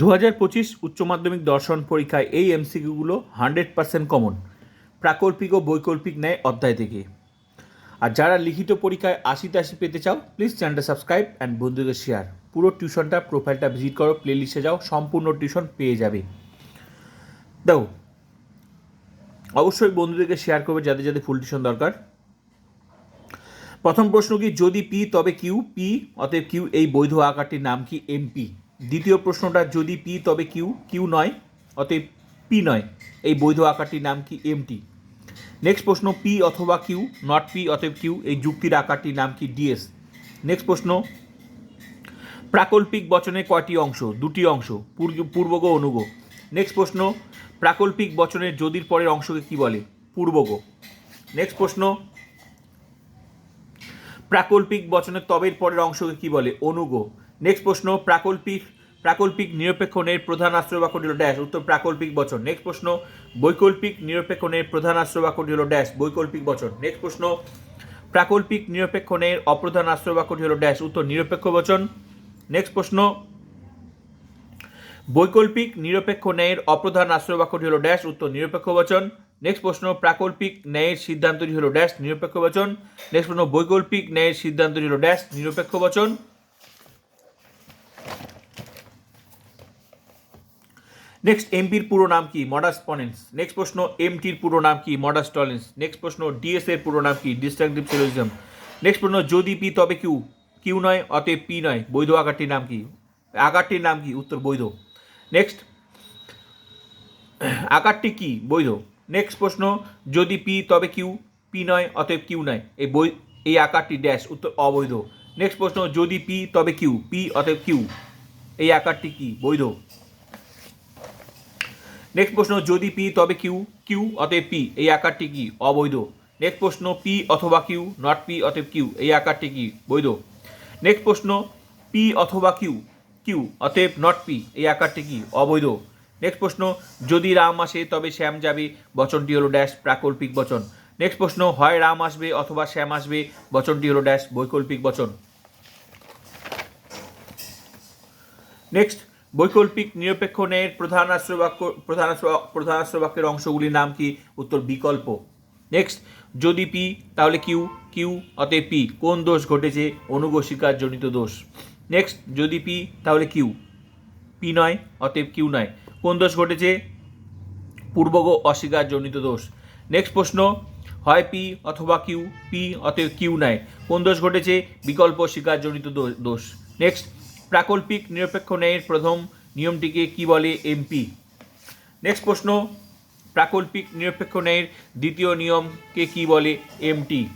দু হাজার পঁচিশ উচ্চ মাধ্যমিক দর্শন পরীক্ষায় এই এমসিকিউগুলো হান্ড্রেড পার্সেন্ট কমন। প্রাকল্পিক ও বৈকল্পিক নেয় অধ্যায় থেকে। আর যারা লিখিত পরীক্ষায় আশি পেতে চাও প্লিজ চ্যানেলটা সাবস্ক্রাইব অ্যান্ড বন্ধুদের শেয়ার পুরো টিউশনটা প্রোফাইলটা ভিজিট করো প্লে লিস্টে যাও, সম্পূর্ণ টিউশন পেয়ে যাবে। দেখো অবশ্যই বন্ধুদেরকে শেয়ার করবে যাদের যাদের ফুল টিউশন দরকার। প্রথম প্রশ্ন কি? যদি পি তবে কিউ পি অতএব কিউ এই বৈধ আকারটির নাম কি? এমপি দ্বিতীয় প্রশ্নটা যদি পি তবে কিউ কিউ নয়, অতএব পি নয়। এই বৈধ আকারটির নাম কি? এমটি নেক্সট প্রশ্ন পি অথবা কিউ নট পি অতএব কিউ এই যুক্তির আকারটির নাম কি? ডিএস নেক্সট প্রশ্ন, প্রাকল্পিক বচনের কয়টি অংশ? দুটি অংশ, পূর্ব- পূর্বগ অনুগ। নেক্সট প্রশ্ন, প্রাকল্পিক বচনের যদির পরের অংশকে কি বলে? পূর্বগ নেক্সট প্রশ্ন, প্রাকল্পিক বচনের তবের পরের অংশকে কি বলে? অনুগ। নেক্সট প্রশ্ন, প্রাকল্পিক প্রাকল্পিক নিরপেক্ষণের প্রধান আশ্রয় বাক্যটি হলো ড্যাশ। উত্তর, প্রাকল্পিক বচন। নেক্সট প্রশ্ন, বৈকল্পিক নিরপেক্ষণের প্রধান আশ্রয় বাক্যটি হলো ড্যাশ। বৈকল্পিক বচন। নেক্সট প্রশ্ন, প্রাকল্পিক নিরপেক্ষণের অপ্রধান আশ্রয় বাক্যটি হলো ড্যাশ। উত্তর, নিরপেক্ষ বচন। নেক্সট প্রশ্ন, বৈকল্পিক নিরপেক্ষ ন্যায়ের অপ্রধান আশ্রয় বাক্যটি হলো ড্যাশ। উত্তর, নিরপেক্ষ বচন। নেক্সট প্রশ্ন, প্রাকল্পিক ন্যায়ের সিদ্ধান্তটি হলো ড্যাশ, নিরপেক্ষ বচন। নেক্সট প্রশ্ন, বৈকল্পিক ন্যায়ের সিদ্ধান্তটি হলো ড্যাশ, নিরপেক্ষ বচন। নেক্সট এমপির পুরো নাম কি? মডাস পনেন্স নেক্সট প্রশ্ন এমটির পুরো নাম কি? মডাস টলেন্স নেক্সট প্রশ্ন ডিএস এর পুরো নাম কি? ডিস্ট্রাকটিভ সিলোজিজম নেক্সট প্রশ্ন, যদি পি তবে কিউ কিউ নয়, অতএব পি নয়। বৈধ আকারটির নাম কি? আকারটির নাম কি? উত্তর, বৈধ। নেক্সট আকারটি কি? বৈধ। নেক্সট প্রশ্ন, যদি পি তবে কিউ পি নয়, অতএব কিউ নয়। এই বই এই আকারটি ড্যাশ উত্তর, অবৈধ। নেক্সট প্রশ্ন, যদি পি তবে কিউ পি অতএব কিউ এই আকারটি কি? বৈধ। নেক্সট প্রশ্ন, যদি পি তবে কিউ কিউ অতএব পি এই আকারটি কি? অবৈধ। নেক্সট প্রশ্ন পি অথবা কিউ নট পি অতএব কিউ এই আকারটি কি? বৈধ। নেক্সট প্রশ্ন পি অথবা কিউ কিউ অতএব নট পি এই আকারটি কি? অবৈধ। নেক্সট প্রশ্ন, যদি রাম আসে, তবে শ্যাম যাবে, বচনটি হলো ড্যাশ প্রাকল্পিক বচন। নেক্সট প্রশ্ন, হয় রাম আসবে অথবা শ্যাম আসবে, বচনটি হলো ড্যাশ বৈকল্পিক বচন। নেক্সট বৈকল্পিক নিরপেক্ষ ন্যায়ের প্রধান আশ্রয় বাক্য, প্রধান প্রধান আশ্রয় বাক্যের অংশগুলির নাম কি? উত্তর বিকল্প। নেক্সট যদি পি, তাহলে কিউ কিউ, অতএব পি। কোন দোষ ঘটেছে? অনুগোষিকার জনিত দোষ। নেক্সট যদি পি, তাহলে কিউ। পি নয়, অতএব কিউ নয়। কোন দোষ ঘটেছে? পূর্বগ অস্বীকার জনিত দোষ। নেক্সট প্রশ্ন, হয় পি অথবা কিউ? পি, অতএব কিউ নয়। কোন দোষ ঘটেছে? বিকল্প স্বীকার জনিত দোষ। নেক্সট প্রাকল্পিক নিরপেক্ষ ন্যায়ের প্রথম নিয়মটিকে কি বলে এমপি? নেক্সট প্রশ্ন, প্রাকল্পিক নিরপেক্ষ ন্যায়ের দ্বিতীয় নিয়মকে কি বলে এমটি?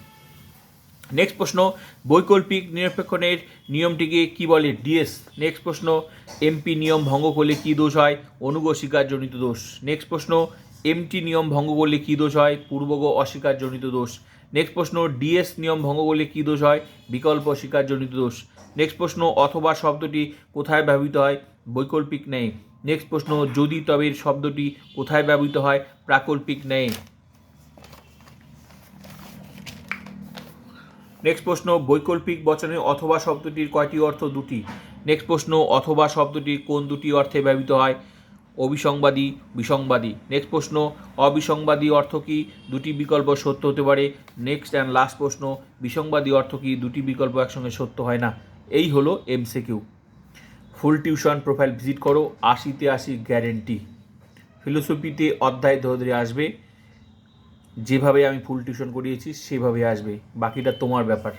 নেক্সট প্রশ্ন, বৈকল্পিক নিরপেক্ষণের নিয়মটিকে কি বলে ডিএস? নেক্সট প্রশ্ন, এমপি নিয়ম ভঙ্গ করলে কি দোষ হয়? অনুগ জনিত দোষ। নেক্সট প্রশ্ন, এমটি নিয়ম ভঙ্গ করলে কি দোষ হয়? পূর্বগ জনিত দোষ। নেক্সট প্রশ্ন, ডিএস নিয়ম ভঙ্গ করলে কি দোষ হয়? বিকল্প জনিত দোষ। নেক্সট প্রশ্ন, অথবা শব্দটি কোথায় ব্যবহৃত হয়? বৈকল্পিক নেই। নেক্সট প্রশ্ন, যদি তবে শব্দটি কোথায় ব্যবহৃত হয়? প্রাকল্পিক নেই। নেক্সট প্রশ্ন, বৈকল্পিক বচনে অথবা শব্দটির কয়টি অর্থ দুটি? নেক্সট প্রশ্ন, অথবা শব্দটির কোন দুটি অর্থে ব্যবহৃত হয়? অবিসংবাদী, বিসংবাদী। নেক্সট প্রশ্ন, অবিসংবাদী অর্থ কি? দুটি বিকল্প সত্য হতে পারে। নেক্সট অ্যান্ড লাস্ট প্রশ্ন, বিসংবাদী অর্থ কি? দুটি বিকল্প একসঙ্গে সত্য হয় না। এই হলো MCQ full tuition profile visit করো, আশিতে আশি গ্যারেন্টি ফিলোসফিতে অধ্যায় ধরে ধরে আসবে। যেভাবে আমি ফুল টিউশন করিয়েছি, সেভাবে আসবে। বাকিটা তোমার ব্যাপার।